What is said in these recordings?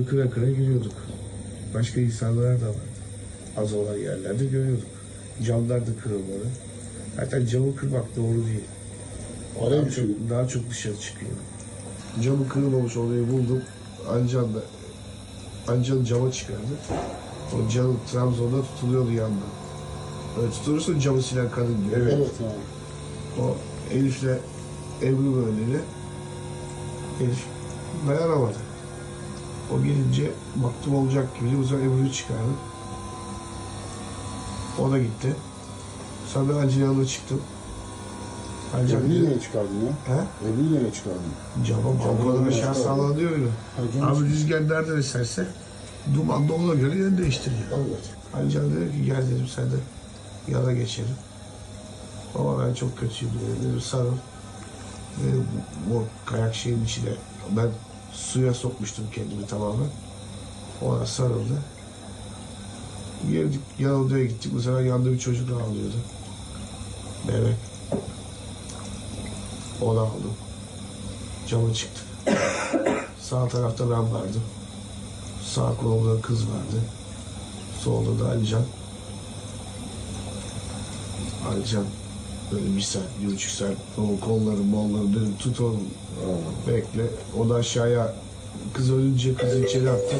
Camları kıra kıra giriyorduk. Başka insanlar da vardı. Az olan yerlerde görüyorduk. Camlar da kırılmalı. Zaten camı kırmak doğru değil. Araya Daha çok, daha çok dışarı çıkıyor. Camı kırılmamış olayı buldum. Ancan da Ancan cama çıkardı. O cam Trabzon'da tutuluyordu yanında. Öyle tutulursa camı silen kadın gibi. Evet yani. O Elif'le Ebru böyleydi. Elif dayanamadı. O gelince baktım olacak gibi. O zaman Ebru'yu çıkardım. O da gitti. Sonra ben yanına çıktım. Hacı Ebru'yu nereye çıkardın ya? He? Ebru'yu nereye çıkardın? Cama balkona aşağı sallanıyor öyle. Abi rüzgar nereden eserse duman da ona göre yön değiştiriyor. Evet. Alican dedi ki gel dedim sen de yana geçelim. Ama ben çok kötüyüm dedi. Dedim sarıl. Dedim, bu kayak şeyin içine ben suya sokmuştum kendimi tamamen. Ona sarıldı. Geldik yan odaya gittik. Bu sefer yanında bir çocuk ağlıyordu. Bebek. Onu aldım. Cama çıktık. Sağ tarafta ben vardım. Sağ kolumda kız vardı. Solda da Alican. Alican böyle bir saat, bir buçuk saat o kolları molları dedim tut oğlum bekle. O da aşağıya kız ölünce kızı içeri attı.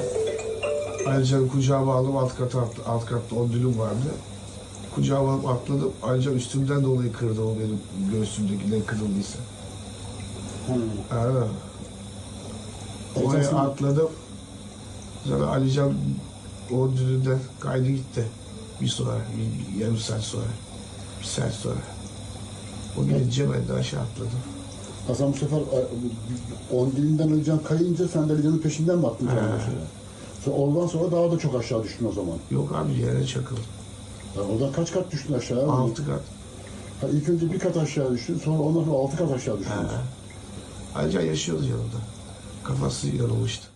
Alican'ı kucağıma aldım alt kata attı. Alt katta o dülüm vardı. Kucağıma alıp atladım. Alican üstümden dolayı kırdı o benim göğsümdeki ne kırıldıysa. Hı. Ha. Oraya atladım. Sonra Alican o düğünden kaydı gitti. Bir sonra, bir yarım saat sonra. Bir saat sonra. O gidince ben de aşağı atladım. Hasan bu sefer on dilinden Alican kayınca sen de Alican'ın peşinden mi attın? He. sonra oradan sonra daha da çok aşağı düştün o zaman. Yok abi yere çakıldım. Ya oradan kaç kat düştün aşağı? Altı kat. Ha, ilk önce bir kat aşağı düştün, sonra ondan sonra altı kat aşağı düştün. He. Alican yaşıyordu yanımda. Kafası yarılmıştı.